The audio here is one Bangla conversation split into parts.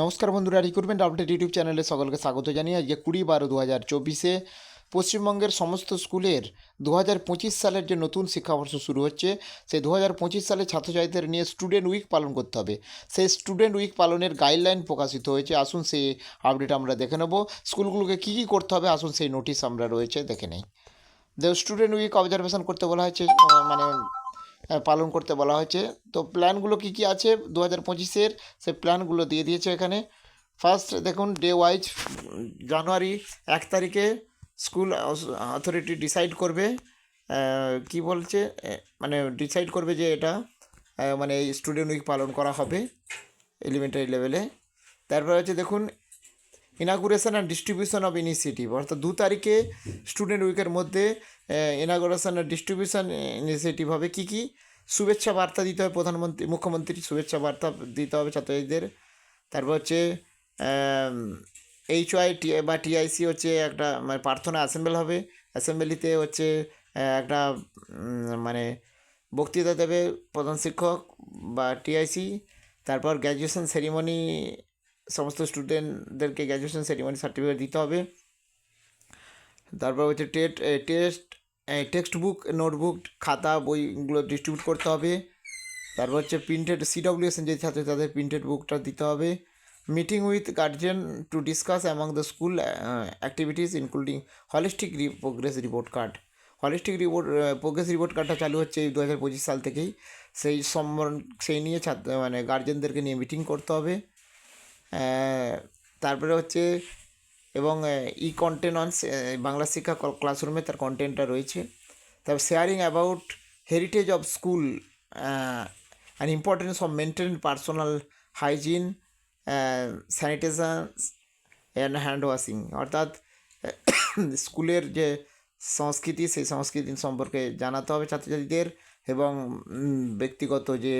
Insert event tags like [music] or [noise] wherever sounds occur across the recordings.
নমস্কার বন্ধুরা, রিক্রুটমেন্ট আপডেট ইউটিউব চ্যানেলে সকলকে স্বাগত জানিয়ে আজকে কুড়ি বারো দু হাজার চব্বিশে পশ্চিমবঙ্গের সমস্ত স্কুলের দু হাজার পঁচিশ সালের যে নতুন শিক্ষাবর্ষ শুরু হচ্ছে, সেই দু হাজার পঁচিশ সালে ছাত্রছাত্রীদের নিয়ে স্টুডেন্ট উইক পালন করতে হবে। সেই স্টুডেন্ট উইক পালনের গাইডলাইন প্রকাশিত হয়েছে। আসুন সেই আপডেট আমরা দেখে নেব। স্কুলগুলোকে কী কী করতে হবে? আসুন সেই নোটিশ আমরা রয়েছে, দেখে নেই। দ্য স্টুডেন্ট উইক অবজারভেশন করতে বলা হয়েছে মানে পালন করতে বলা হয়েছে। তো প্ল্যানগুলো কী কী আছে? দু হাজার পঁচিশের সেই প্ল্যানগুলো দিয়ে দিয়েছে এখানে। ফার্স্ট দেখুন, ডে ওয়াইজ জানুয়ারি এক তারিখে স্কুল অথরিটি ডিসাইড করবে কি বলছে? মানে ডিসাইড করবে যে এটা মানে স্টুডেন্ট উইক পালন করা হবে, এলিমেন্টারি লেভেলে। তারপরে হচ্ছে দেখুন inauguration and distribution of initiative অর্থাৎ দু তারিখে স্টুডেন্ট উইকের মধ্যে ইনাগুরেশন অ্যান্ড ডিস্ট্রিবিউশন ইনিশিয়েটিভ হবে কী কী? শুভেচ্ছা বার্তা দিতে হবে প্রধানমন্ত্রী মুখ্যমন্ত্রী শুভেচ্ছা বার্তা দিতে হবে ছাত্রছাত্রীদের। তারপর হচ্ছে এইচ ওয়াই টি বা টিআইসি হচ্ছে একটা মানে প্রার্থনা অ্যাসেম্বল হবে। অ্যাসেম্বলিতে হচ্ছে একটা মানে বক্তৃতা দেবে প্রধান শিক্ষক বা টিআইসি তারপর গ্র্যাজুয়েশন সেরিমনি সমস্ত স্টুডেন্টদেরকে গ্র্যাজুয়েশন সেরিমনি সার্টিফিকেট দিতে হবে। তারপর হচ্ছে TET test text book notebook খাতা, বইগুলো ডিস্ট্রিবিউট করতে হবে। তারপর হচ্ছে প্রিন্টেড সিডব্লিউএসএন যে ছাত্র, তাদের প্রিন্টেড বুকটা দিতে হবে। Meeting with guardian to discuss among the school activities including holistic progress report card holistic report progress report কার্ডটা চালু হচ্ছে এই দু হাজার পঁচিশ সাল থেকেই। সেই সম্বরণ, সেই নিয়ে ছাত্র মানে গার্জেনদেরকে নিয়ে মিটিং করতে হবে। তারপরে হচ্ছে, এবং ই কন্টেন্ট অন বাংলা শিক্ষা ক্লাসরুমে তার কন্টেন্টটা রয়েছে। তারপর sharing about heritage of school and importance of maintain personal hygiene sanitation and hand washing অর্থাৎ, [coughs] স্কুলের যে সংস্কৃতি, সেই সংস্কৃতি সম্পর্কে জানাতে হবে ছাত্রছাত্রীদের, এবং ব্যক্তিগত যে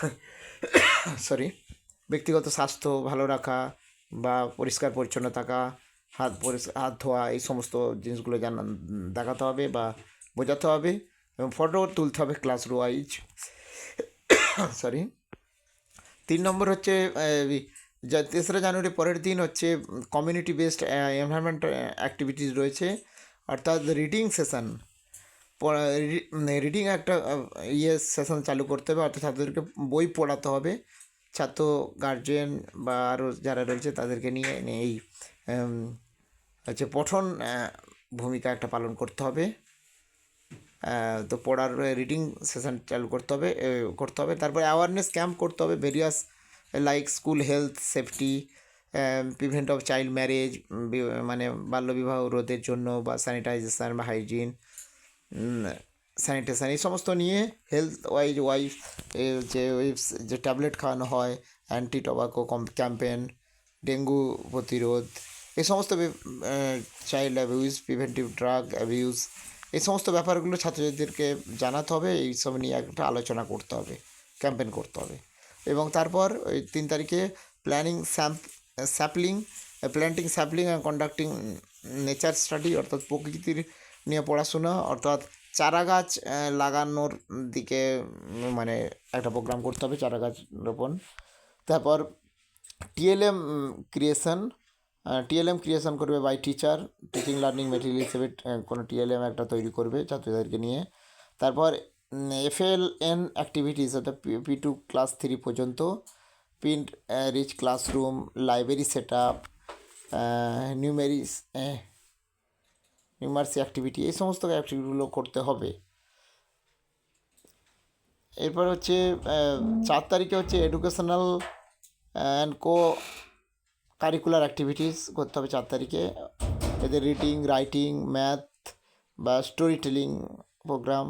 [coughs] সরি ব্যক্তিগত স্বাস্থ্য ভালো রাখা বা পরিষ্কার পরিচ্ছন্ন থাকা, হাত পরিষ্কার হাত ধোয়া, এই সমস্ত জিনিসগুলো জানা, দেখাতে হবে বা বোঝাতে হবে এবং ফটো তুলতে হবে ক্লাস ওয়াইজ সরি তিন নম্বর হচ্ছে তেসরা জানুয়ারি পরের দিন হচ্ছে কমিউনিটি বেসড এনভায়রনমেন্ট অ্যাক্টিভিটিস রয়েছে। অর্থাৎ রিডিং সেশন রিডিং একটা ইয়ে সেশন চালু করতে হবে। অর্থাৎ ছাত্রদেরকে বই পড়াতে হবে। ছাত্র গার্জেন বা আরও যারা রয়েছে তাদেরকে নিয়ে এই হচ্ছে পঠন ভূমিকা একটা পালন করতে হবে। তো পড়ার রিডিং সেশন চালু করতে হবে করতে হবে। তারপরে অ্যাওয়ারনেস ক্যাম্প করতে হবে various like school health safety prevent of child marriage মানে বাল্যবিবাহ রোধের জন্য বা স্যানিটাইজেশন বা হাইজিন স্যানিটেশন এই সমস্ত নিয়ে হেলথ ওয়াইজ ওয়াইজ যে ওয়েবস যে ট্যাবলেট খাওয়ানো হয় অ্যান্টি টোবাকো ক্যাম্পেন ডেঙ্গু প্রতিরোধ, এই সমস্ত child abuse preventive drug abuse এই সমস্ত ব্যাপারগুলো ছাত্রছাত্রীদেরকে জানাতে হবে এইসব নিয়ে একটা আলোচনা করতে হবে ক্যাম্পেন করতে হবে। এবং তারপর ওই তিন তারিখে planning স্যাম্প sapling planting sapling and conducting nature study অর্থাৎ প্রকৃতির নিয়ে পড়াশোনা, অর্থাৎ চারা গাছ লাগানোর দিকে মানে একটা প্রোগ্রাম করতে হবে চারা গাছ রোপণ। তারপর টিএলএম ক্রিয়েশন টিএলএম ক্রিয়েশন করবে by teacher teaching learning material হিসেবে কোনো টিএলএম একটা তৈরি করবে ছাত্রছাত্রীদেরকে নিয়ে। তারপর এফএল এন অ্যাক্টিভিটিস অর্থাৎ পি টু ক্লাস থ্রি পর্যন্ত print rich classroom library set up numeracy numeracy activity, এই সমস্ত অ্যাক্টিভিটিগুলো করতে হবে। এরপর হচ্ছে চার তারিখে হচ্ছে educational and co curricular activities করতে হবে চার তারিখে। এদের রিডিং রাইটিং ম্যাথ বা স্টোরি টেলিং প্রোগ্রাম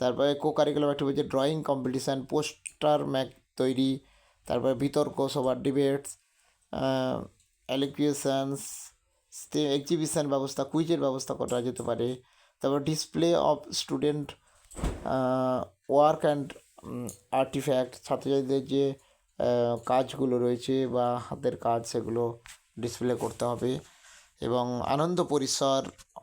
তারপরে co curricular activity drawing competition poster make তৈরি। তারপরে বিতর্ক সবার ডিবেটস অ্যালিকুয়েশনস এক্সিবিশন ব্যবস্থা কুইজের ব্যবস্থা করা যেতে পারে। তারপর display of student work and artifact ছাত্রছাত্রীদের যে কাজগুলো রয়েছে বা হাতের কাজ সেগুলো ডিসপ্লে করতে হবে এবং আনন্দ পরিসর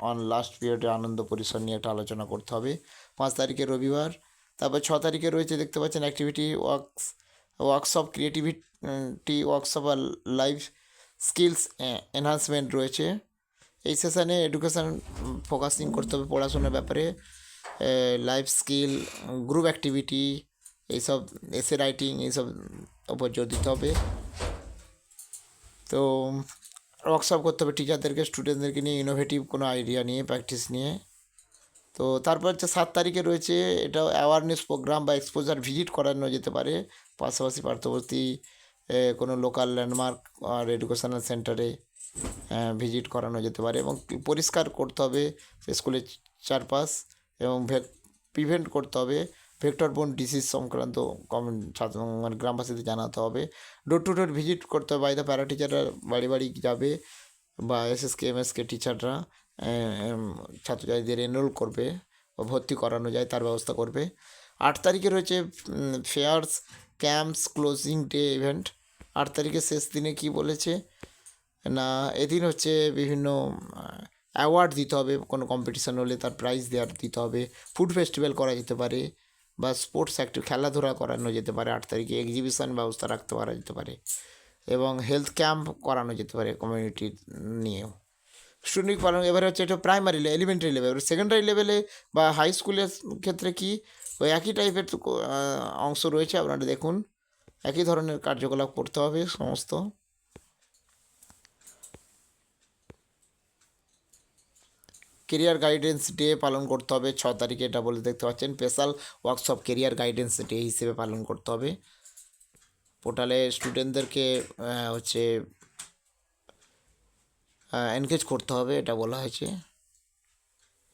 অন লাস্ট পিরিয়ডে আনন্দ পরিসর নিয়ে একটা আলোচনা করতে হবে। পাঁচ তারিখে রবিবার, তারপর ছ তারিখে রয়েছে দেখতে পাচ্ছেন activity works workshop creativity workshop আর লাইফ স্কিলস এনহান্সমেন্ট রয়েছে। এই সেশানে এডুকেশান ফোকাসিং করতে হবে পড়াশোনার ব্যাপারে। লাইফ স্কিল গ্রুপ অ্যাক্টিভিটি এইসব এসে রাইটিং এইসব ওপর জোর দিতে হবে। তো ওয়ার্কশপ করতে হবে টিচারদেরকে স্টুডেন্টদেরকে নিয়ে ইনোভেটিভ কোনো আইডিয়া নিয়ে প্র্যাকটিস নিয়ে। তো, তারপর হচ্ছে সাত তারিখে রয়েছে, এটা অ্যাওয়ারনেস প্রোগ্রাম বা এক্সপোজার ভিজিট করানো যেতে পারে। পাশাপাশি পার্শ্ববর্তী কোনো লোকাল ল্যান্ডমার্ক আর এডুকেশনাল সেন্টারে ভিজিট করানো যেতে পারে এবং পরিষ্কার করতে হবে স্কুলের চারপাশ এবং প্রিভেন্ট করতে হবে। ভেক্টর বোন ডিসিজ সংক্রান্ত কমন ছাত্র মানে গ্রামবাসীদের জানাতে হবে। ডোর টু ডোর ভিজিট করতে হবে। বাই দ্য প্যারা টিচাররা বাড়ি বাড়ি যাবে বা এসএসকে এমএসকে টিচাররা ছাত্রছাত্রীদের এনরোল করবে বা ভর্তি করানো যায়, তার ব্যবস্থা করবে। আট তারিখে রয়েছে fairs camps closing day event আট তারিখের শেষ দিনে কি বলেছে? না, এদিন হচ্ছে বিভিন্ন অ্যাওয়ার্ড দিতে হবে, কোনো কম্পিটিশন হলে তার প্রাইজ দেওয়ার দিতে হবে। ফুড ফেস্টিভ্যাল করা যেতে পারে বা স্পোর্টস অ্যাক্টিভ খেলাধুলা করানো যেতে পারে। আট তারিখে এক্সিবিশন ব্যবস্থা রাখতে পারা যেতে পারে এবং হেলথ ক্যাম্প করানো যেতে পারে কমিউনিটি নিয়েও। স্টুডেন্ট পালন এবারে হচ্ছে এটা প্রাইমারি এলিমেন্টারি লেভেল সেকেন্ডারি লেভেলে বা হাই স্কুলের ক্ষেত্রে কি ওই একই টাইপের অংশ রয়েছে, আপনারা দেখুন। একই ধরনের কার্যকলাপ করতে হবে সমস্ত। কেরিয়ার গাইডেন্স ডে পালন করতে হবে, ছ তারিখে এটা বলে দেখতে পাচ্ছেন। Special workshop career guidance day হিসেবে পালন করতে হবে। পোর্টালে স্টুডেন্টদেরকে হচ্ছে এনগেজ করতে হবে, এটা বলা হয়েছে।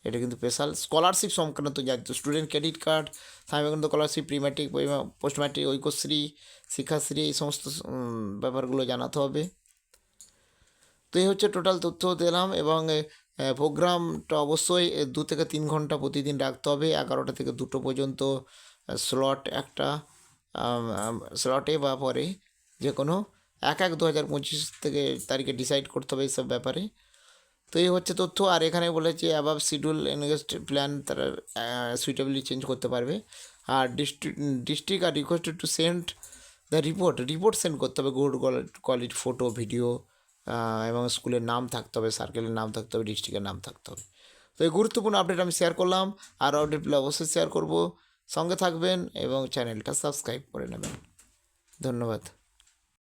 এটা কিন্তু স্পেশাল। স্কলারশিপ সংক্রান্ত যা student credit card স্বামীকান্ত scholarship pre matric post matric Aikyashree, Sikshashree, এই সমস্ত ব্যাপারগুলো জানাতে হবে। তো এই হচ্ছে টোটাল তথ্য দিলাম এবং প্রোগ্রামটা অবশ্যই দু থেকে তিন ঘণ্টা প্রতিদিন রাখতে হবে। এগারোটা থেকে দুটো পর্যন্ত স্লট একটা স্লটে বা পরে যে কোনো এক এক দু হাজার পঁচিশ থেকে তারিখে ডিসাইড করতে হবে এইসব ব্যাপারে। তো এই হচ্ছে তথ্য। আর এখানে বলেছে অ্যাবাভ শিডিউল এনগেস্ট প্ল্যান তারা সুইটেবলি চেঞ্জ করতে পারবে। আর district district R requested to send the report report send করতে হবে গুড কোয়ালিটি ফটো ভিডিও এবং স্কুলের নাম থাকতে হবে সার্কেলের নাম থাকতে হবে ডিস্ট্রিক্টের নাম থাকতে হবে। তো এই গুরুত্বপূর্ণ আপডেট আমি শেয়ার করলাম। আর আপডেটগুলো অবশ্যই শেয়ার করব। সঙ্গে থাকবেন এবং চ্যানেলটা সাবস্ক্রাইব করে নেবেন। ধন্যবাদ।